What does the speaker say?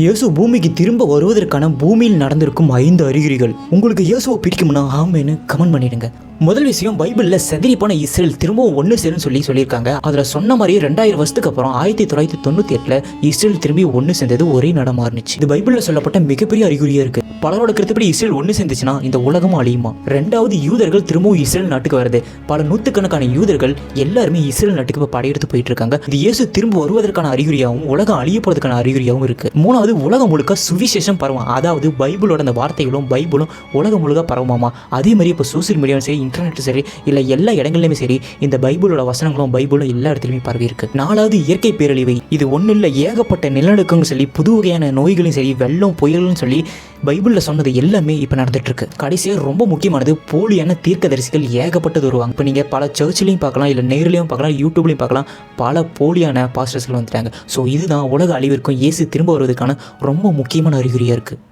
இயேசு பூமிக்கு திரும்ப வருவதற்கான பூமியில் நடந்திருக்கும் ஐந்து அறிகுறிகள். உங்களுக்கு இயேசுவை பிடிக்கும்னா ஆமேன்னு கமெண்ட் பண்ணிடுங்க. முதல் விஷயம் பைபிளில் செதறி போன இஸ்ரேல் திரும்பவும் ஒன்று சேரும் சொல்லி சொல்லியிருக்காங்க. அதில் சொன்ன மாதிரியே ரெண்டாயிரம் வருஷத்துக்கு அப்புறம் ஆயிரத்தி தொள்ளாயிரத்தி தொண்ணூற்றி எட்டில் இஸ்ரேல் திரும்பி ஒன்று சேர்ந்தது ஒரே நடமா இருந்துச்சு. இது பைபிளில் சொல்லப்பட்ட மிகப்பெரிய அறிகுறியாக இருக்கு. பலரோட கருத்துப்படி இஸ்ரேல் ஒன்று சேர்ந்துச்சுன்னா இந்த உலகமும் அழியுமா? ரெண்டாவது யூதர்கள் திரும்பவும் இஸ்ரேல் நாட்டுக்கு வருது பல நூற்றுக்கணக்கான யூதர்கள் எல்லாருமே இஸ்ரேல் நாட்டுக்கு இப்போ படையெடுத்து போயிட்டு இருக்காங்க இது இயேசு திரும்ப வருவதற்கான அறிகுறியாகவும் உலகம் அழிய போறதுக்கான அறிகுறியாகவும் இருக்கு. மூணாவது உலகம் முழுக்க சுவிசேஷம் பரவும். அதாவது பைபிளோட அந்த வார்த்தைகளும் பைபிளும் உலகம் முழுக்க பரவுமாமா? அதே மாதிரி இப்போ சோசியல் மீடியாவும் சரி இன்டர்நெட்டும் சரி இல்லை எல்லா இடங்கள்லையுமே சரி இந்த பைபிளோட வசனங்களும் பைபிளும் எல்லா இடத்துலையுமே பரவி இருக்கு. நாலாவது இயற்கை பேரழிவை. இது ஒன்றும் இல்லை ஏகப்பட்ட நிலநடுக்கங்கள் சொல்லி புது வகையான நோய்களும் சரி வெள்ளம் புயல்களும் சொல்லி பைபிளில் சொன்னது எல்லாமே இப்போ நடந்துட்டு இருக்கு. கடைசியாக ரொம்ப முக்கியமானது போலியான தீர்க்கதரிசிகள் ஏகப்பட்டது வருவாங்க. இப்போ நீங்கள் பல சர்ச்லையும் பார்க்கலாம் இல்லை நேர்லையும் பார்க்கலாம் யூடியூப்லையும் பார்க்கலாம் பல போலியான பாஸ்டர்ஸ்கள் வந்துட்டாங்க. ஸோ இதுதான் உலக அழிவிற்கும் இயேசு திரும்ப வருவதற்கான ரொம்ப முக்கியமான அறிகுறியாக இருக்குது